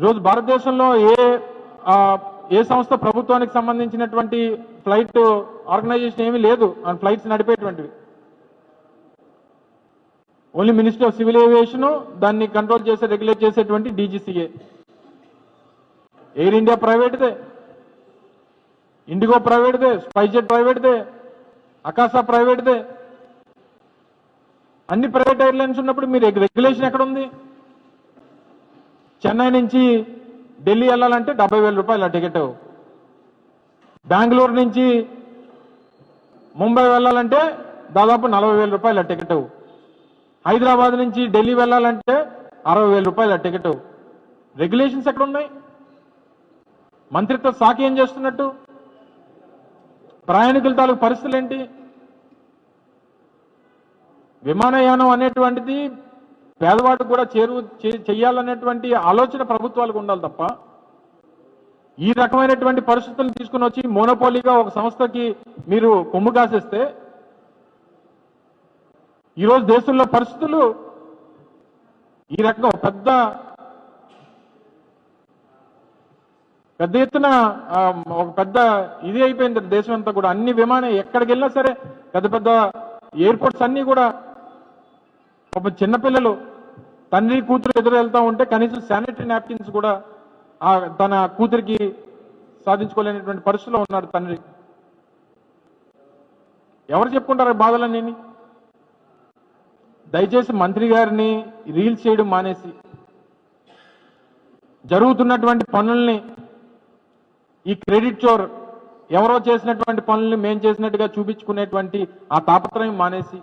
ఈరోజు భారతదేశంలో ఏ ఏ సంస్థ ప్రభుత్వానికి సంబంధించినటువంటి ఫ్లైట్ ఆర్గనైజేషన్ ఏమీ లేదు. And flights నడిపేటువంటివి. Only ministry of civil aviation దాన్ని కంట్రోల్ చేసే రెగ్యులేట్ చేసేటువంటి డీజీసీఏ. ఎయిర్ ఇండియా ప్రైవేట్దే. ఇండిగో ప్రైవేట్దే. స్పైజెట్ ప్రైవేట్దే. అకాసా ప్రైవేట్దే. అన్ని ప్రైవేట్ ఎయిర్లైన్స్ ఉన్నప్పుడు మీరు రెగ్యులేషన్ ఎక్కడ ఉంది చెన్నై నుంచి ఢిల్లీ వెళ్ళాలంటే డెబ్బై వేల రూపాయల టికెట్. బెంగళూరు నుంచి ముంబై వెళ్ళాలంటే దాదాపు నలభై వేల రూపాయల టికెట్. హైదరాబాద్ నుంచి ఢిల్లీ వెళ్ళాలంటే అరవై వేల రూపాయల టికెట్. రెగ్యులేషన్స్ ఎక్కడ ఉన్నాయి మంత్రిత్వ శాఖ ఏం చేస్తున్నట్టు? ప్రయాణికుల తాలూకు పరిస్థితులు ఏంటి? విమానయానం అనేటువంటిది పేదవాడికి కూడా చేరువ చే- ఆలోచన ప్రభుత్వాలకు ఉండాలి తప్ప ఈ రకమైనటువంటి పరిస్థితులను తీసుకుని వచ్చి మోనోపోలీగా ఒక సంస్థకి మీరు కొమ్ము కాసేస్తే ఈరోజు దేశంలో పరిస్థితులు ఈ రకంగా పెద్ద పెద్ద ఎత్తున ఒక పెద్ద ఇది అయిపోయింది దేశం అంతా కూడా. అన్ని విమానం ఎక్కడికి వెళ్ళినా సరే పెద్ద పెద్ద ఎయిర్పోర్ట్స్ అన్నీ కూడా ఒక చిన్నపిల్లలు తండ్రి కూతురు ఎదురు వెళ్తా ఉంటే కనీసం శానిటరీ నాప్కిన్స్ కూడా ఆ తన కూతురికి సాధించుకోలేనటువంటి పరిస్థితిలో ఉన్నాడు తండ్రి ఎవరు చెప్పుకుంటారు బాధలన్నీ? దయచేసి మంత్రి గారిని రీల్స్ చేయడం మానేసి. జరుగుతున్నటువంటి పనుల్ని ఈ క్రెడిట్ చోర్ ఎవరో చేసినటువంటి పనుల్ని మేం చేసినట్టుగా చూపించుకునేటువంటి ఆ తాపత్రయం మానేసి.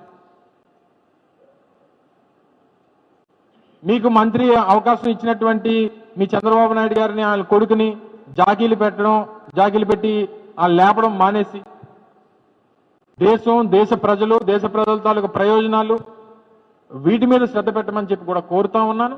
మీకు మంత్రి అవకాశం ఇచ్చినటువంటి మీ చంద్రబాబు నాయుడు గారిని ఆయన కొడుకుని జాకీలు పెట్టడం జాకీలు పెట్టి ఆ లేపడం మానేసి దేశం దేశ ప్రజలు దేశ ప్రజల తాలూకు ప్రయోజనాలు వీటి మీద శ్రద్ధ పెట్టమని చెప్పి కూడా కోరుతా ఉన్నాను